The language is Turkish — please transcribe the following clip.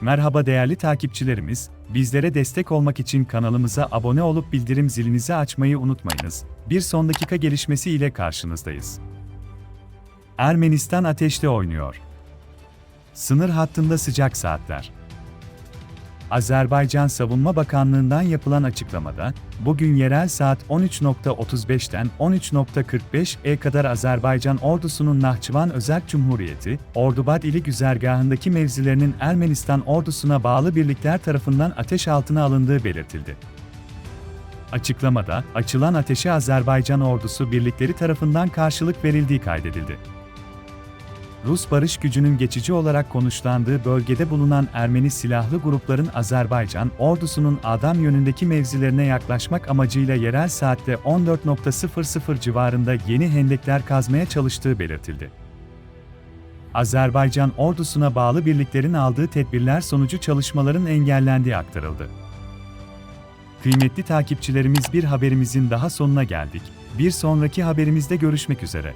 Merhaba değerli takipçilerimiz, bizlere destek olmak için kanalımıza abone olup bildirim zilinizi açmayı unutmayınız. Bir son dakika gelişmesi ile karşınızdayız. Ermenistan ateşte oynuyor. Sınır hattında sıcak saatler. Azerbaycan Savunma Bakanlığı'ndan yapılan açıklamada, bugün yerel saat 13.35'ten 13.45'e kadar Azerbaycan ordusunun Nahçıvan Özerk Cumhuriyeti, Ordubad ili güzergahındaki mevzilerinin Ermenistan ordusuna bağlı birlikler tarafından ateş altına alındığı belirtildi. Açıklamada, açılan ateşe Azerbaycan ordusu birlikleri tarafından karşılık verildiği kaydedildi. Rus barış gücünün geçici olarak konuşlandığı bölgede bulunan Ermeni silahlı grupların Azerbaycan ordusunun Adam yönündeki mevzilerine yaklaşmak amacıyla yerel saatte 14.00 civarında yeni hendekler kazmaya çalıştığı belirtildi. Azerbaycan ordusuna bağlı birliklerin aldığı tedbirler sonucu çalışmaların engellendiği aktarıldı. Kıymetli takipçilerimiz bir haberimizin daha sonuna geldik. Bir sonraki haberimizde görüşmek üzere.